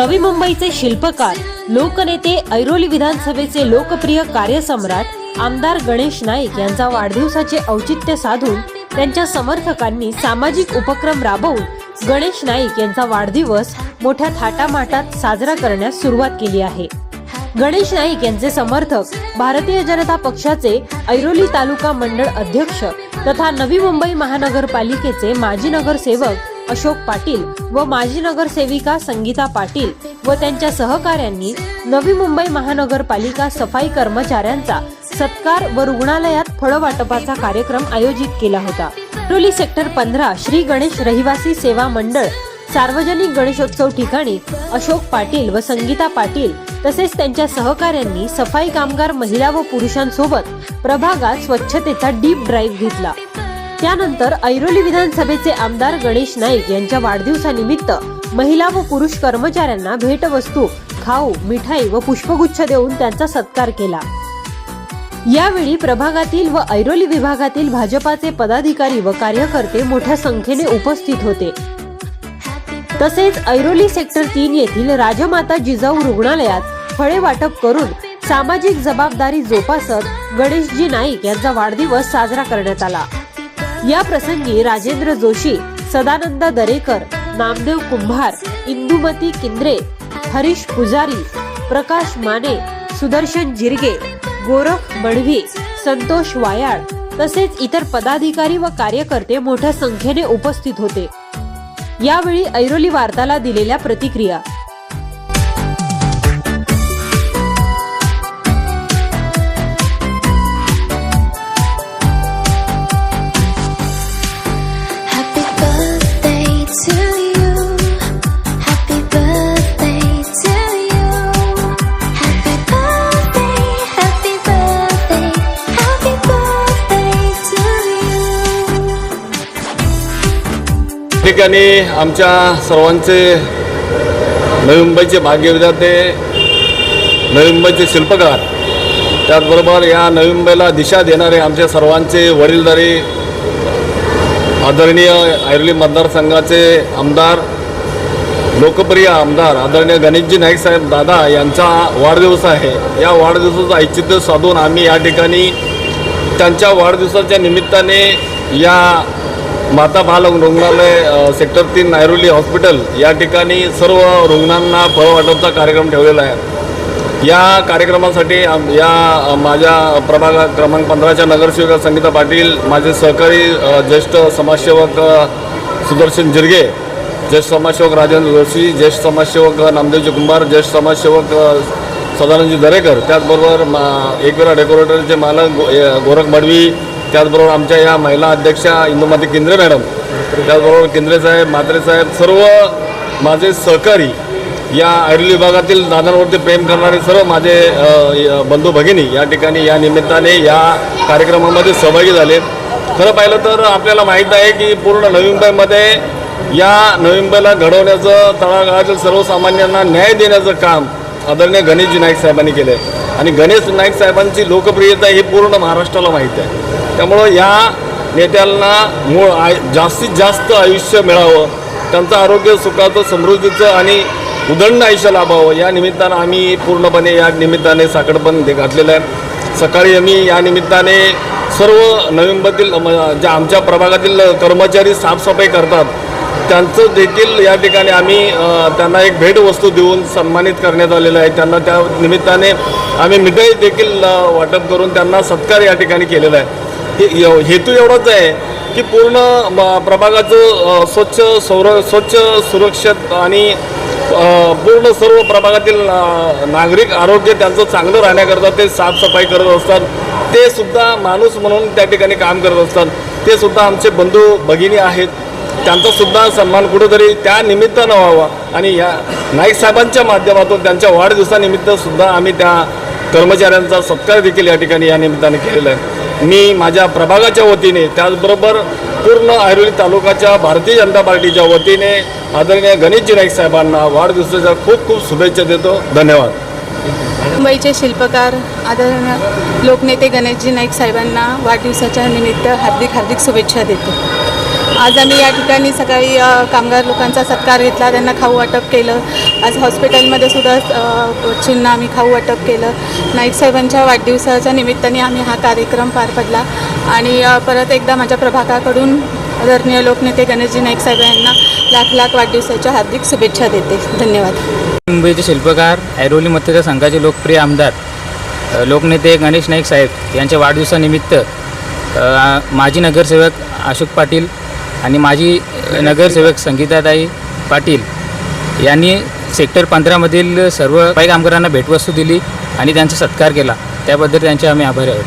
नवी मुंबईचे शिल्पकार लोकनेते ऐरोली विधानसभेचे लोकप्रिय कार्यसम्राट आमदार गणेश नाईक यांचा वाढदिवसाचे औचित्य साधून त्यांच्या समर्थकांनी सामाजिक उपक्रम राबवून गणेश नाईक यांचा वाढदिवस मोठ्या थाटामाटात साजरा करण्यास सुरुवात केली आहे. गणेश नाईक यांचे समर्थक भारतीय जनता पक्षाचे ऐरोली तालुका मंडळ अध्यक्ष तथा नवी मुंबई महानगरपालिकेचे माजी नगरसेवक अशोक पाटील व माजी नगरसेविका संगीता पाटील व त्यांच्या सहकाऱ्यांनी नवी मुंबई महानगरपालिका सफाई कर्मचाऱ्यांचा सत्कार व रुग्णालयात फळ वाटपाचा कार्यक्रम आयोजित केला होता. ऐरोली सेक्टर पंधरा श्री गणेश रहिवासी सेवा मंडळ सार्वजनिक गणेशोत्सव ठिकाणी अशोक पाटील व संगीता पाटील तसेच त्यांच्या सहकाऱ्यांनी सफाई कामगार महिला व पुरुषांसोबत प्रभागात स्वच्छतेचा डीप ड्राईव्ह घेतला. त्यानंतर ऐरोली विधानसभेचे आमदार गणेश नाईक यांच्या वाढदिवसानिमित्त महिला व पुरुष कर्मचाऱ्यांना भेटवस्तू खाऊ मिठाई व पुष्पगुच्छ देऊन त्यांचा सत्कार केला. यावेळी प्रभागातील व ऐरोली विभागातील भाजपाचे पदाधिकारी व कार्यकर्ते मोठ्या संख्येने उपस्थित होते. तसेच ऐरोली सेक्टर तीन येथील राजमाता जिजाऊ रुग्णालयात फळे वाटप करून सामाजिक जबाबदारी जोपासत गणेशजी नाईक यांचा वाढदिवस साजरा करण्यात आला. या प्रसंगी राजेंद्र जोशी सदानंद दरेकर नामदेव कुंभार इंदुमती किंद्रे हरीश पुजारी प्रकाश माने सुदर्शन जिरगे गोरख मडवी संतोष वायाळ तसेच इतर पदाधिकारी व कार्यकर्ते मोठ्या संख्येने उपस्थित होते. यावेळी ऐरोली वार्ताला दिलेल्या प्रतिक्रिया ठिकाणी आमच्या सर्वांचे नवी मुंबईचे भाग्यविधाते नवी मुंबईचे शिल्पकार त्याचबरोबर या नवी मुंबईला दिशा देणारे आमच्या सर्वांचे वडीलधारी आदरणीय आयुर्वेद मतदारसंघाचे आमदार लोकप्रिय आमदार आदरणीय गणेशजी नाईक साहेब दादा यांचा वाढदिवस आहे. या वाढदिवसाचं औचित्य साधून आम्ही या ठिकाणी त्यांच्या वाढदिवसाच्या निमित्ताने या माता बाल रुग्णालय सेक्टर तीन नायरोली हॉस्पिटल या ठिकाणी सर्व रुग्णांना फळवाटपचा कार्यक्रम ठेवलेला आहे. या कार्यक्रमासाठी या माझ्या प्रभाग क्रमांक पंधराच्या नगरसेविका संगीता पाटील माझे सहकारी ज्येष्ठ समाजसेवक सुदर्शन जिरगे ज्येष्ठ समाजसेवक राजेंद्र जोशी ज्येष्ठ समाजसेवक नामदेवजी कुंभार ज्येष्ठ समाजसेवक सदानंदजी दरेकर त्याचबरोबर मा एकवेळा डेकोरेटरचे मालक गो गोरख मडवी त्याचबरोबर आमच्या या महिला अध्यक्षा इंदुमाती केंद्रे मॅडम त्याचबरोबर केंद्रे साहेब म्हात्रे साहेब सर्व माझे सहकारी या आयुर्वेद विभागातील दादांवरती प्रेम करणारे सर्व माझे बंधू भगिनी या ठिकाणी या निमित्ताने या कार्यक्रमामध्ये सहभागी झाले. खरं पाहिलं तर आपल्याला माहीत आहे की पूर्ण नवी मुंबईमध्ये या नवी मुंबईला घडवण्याचं तळागाळातील सर्वसामान्यांना न्याय देण्याचं काम आदरणीय गणेशजी नाईक साहेबांनी केलं आहे आणि गणेश नाईक साहेबांची लोकप्रियता ही पूर्ण महाराष्ट्राला माहीत आहे. त्यामुळं या नेत्यांना मूळ आय जास्तीत जास्त आयुष्य मिळावं त्यांचं आरोग्य सुखाचं समृद्धीचं आणि उदंड आयुष्य लाभावं या निमित्तानं आम्ही पूर्णपणे या निमित्ताने साखरपण ते घातलेलं आहे. सकाळी आम्ही या निमित्ताने सर्व नवी म- ज्या आमच्या प्रभागातील कर्मचारी साफसफाई करतात त्यांचं देखील या ठिकाणी आम्ही त्यांना एक भेटवस्तू देऊन सन्मानित करण्यात आलेलं आहे. त्यांना त्या निमित्ताने आम्ही मिठाई देखील वाटप करून त्यांना सत्कार या ठिकाणी केलेला आहे. हेतू एवढाच आहे की पूर्ण म- प्रभागाचं स्वच्छ सौर स्वच्छ सुरक्षित आणि पूर्ण सर्व प्रभागातील नागरिक आरोग्य त्यांचं चांगलं राहण्याकरता ते साफसफाई करत असतात. ते सुद्धा माणूस म्हणून त्या ठिकाणी काम करत असतात. ते सुद्धा आमचे बंधू भगिनी आहेत. त्यांचा सुद्धा सन्मान कुठेतरी त्या निमित्तानं व्हावा. आणि या नाईक साहेबांच्या माध्यमातून त्यांच्या वाढदिवसानिमित्त सुद्धा आम्ही त्या कर्मचाऱ्यांचा सत्कार देखील या ठिकाणी या निमित्ताने केलेला आहे. मी माझ्या प्रभागाच्या वतीने त्याचबरोबर पूर्ण ऐरोली तालुक्याच्या भारतीय जनता पार्टीच्या वतीने आदरणीय गणेशजी नाईक साहेबांना वाढदिवसाच्या खूप खूप शुभेच्छा देतो. धन्यवाद. मुंबईचे शिल्पकार आदरणीय लोकनेते गणेशजी नाईक साहेबांना वाढदिवसाच्या निमित्त हार्दिक हार्दिक शुभेच्छा देतो. आज आम्ही या ठिकाणी सकाळी कामगार लोकांचा सत्कार घेतला त्यांना खाऊ वाटप केलं. आज हॉस्पिटलमध्ये सुद्धा अ, चिन्ह आम्ही खाऊ वाटप केलं. नाईक साहेबांच्या वाढदिवसाच्या निमित्ताने आम्ही हा कार्यक्रम पार पडला. आणि परत एकदा माझ्या प्रभागाकडून आदरणीय लोकनेते गणेशजी नाईक साहेब यांना लाख लाख वाढदिवसाच्या हार्दिक शुभेच्छा देते. धन्यवाद. मुंबईचे शिल्पकार ऐरोली मतदारसंघाचे लोकप्रिय आमदार लोकनेते गणेश नाईक साहेब यांच्या वाढदिवसानिमित्त माजी नगरसेवक अशोक पाटील आणि माझी नगरसेवक संगीताताई पाटील यांनी सेक्टर पंधरामधील सर्व काही कामगारांना भेटवस्तू दिली आणि त्यांचा सत्कार केला. त्याबद्दल त्यांचे आम्ही आभारी आहोत.